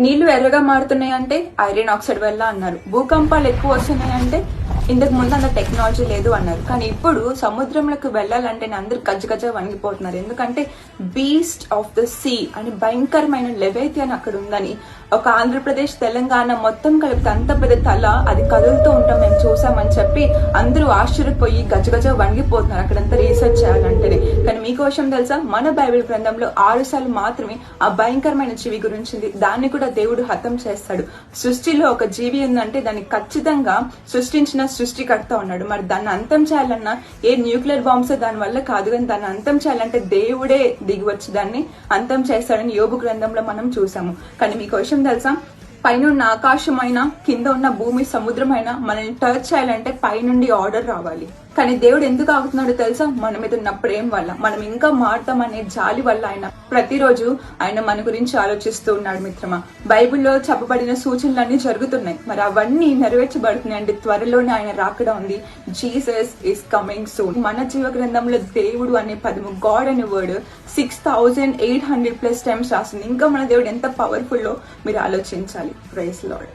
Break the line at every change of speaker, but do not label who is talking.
నీళ్ళు ఎర్రగా మారుతున్నాయి అంటే ఐరన్ ఆక్సైడ్ వల్ల అన్నారు. భూకంపాలు ఎక్కువ వస్తున్నాయి అంటే ఇంతకు ముందు అంత టెక్నాలజీ లేదు అన్నారు. కానీ ఇప్పుడు సముద్రంలోకి వెళ్ళాలంటే అందరు గజ్జ గజ్జ వణిగిపోతున్నారు ఎందుకంటే బీస్ట్ ఆఫ్ ద సీ అని భయంకరమైన లెవైతి అని అక్కడ ఉందని ఒక ఆంధ్రప్రదేశ్ తెలంగాణ మొత్తం కలిపితే అంత పెద్ద తల అది కదులుతూ ఉంటాం మేము చూసామని చెప్పి అందరూ ఆశ్చర్యపోయి గజ గజ వణిగిపోతున్నారు అక్కడంతా రీసెర్చ్ చేయాలంటేనే. మీకోసం తెలుసా? మన బైబిల్ గ్రంథంలో ఆరు సార్లు మాత్రమే ఆ భయంకరమైన జీవి గురించింది. దాన్ని కూడా దేవుడు హతం చేస్తాడు. సృష్టిలో ఒక జీవి ఉందంటే దాన్ని ఖచ్చితంగా సృష్టించిన సృష్టికర్త ఉన్నాడు. మరి దాన్ని అంతం చేయాలన్నా ఏ న్యూక్లియర్ బాంబ్స్ దాని వల్ల కాదు కానీ దాన్ని అంతం చేయాలంటే దేవుడే దిగివచ్చి దాన్ని అంతం చేస్తాడని యోగు గ్రంథంలో మనం చూసాము. కానీ మీకోసం తెలుసా? పైన ఉన్న అయినా కింద ఉన్న భూమి సముద్రమైన మనల్ని టచ్ చేయాలంటే పైనుండి ఆర్డర్ రావాలి. కానీ దేవుడు ఎందుకు ఆగుతున్నాడో తెలుసా? మన మీద ఉన్న ప్రేమ వల్ల. మనం ఇంకా మారుతామనే జాలి వల్ల ఆయన ప్రతిరోజు ఆయన మన గురించి ఆలోచిస్తూ ఉన్నాడు మిత్రమా. బైబిల్లో చెప్పబడిన సూచనలన్నీ జరుగుతున్నాయి. మరి అవన్నీ నెరవేర్చబడుతున్నాయి అంటే త్వరలోనే ఆయన రాకడ ఉంది. జీసస్ ఇస్ కమింగ్ సూన్ మన జీవ గ్రంథంలో దేవుడు అనే పదము గాడ్ అనే word six thousand eight hundred plus times రాస్తుంది ఇంకా మన దేవుడు ఎంత పవర్ఫుల్లో మీరు ఆలోచించాలి. Praise Lord.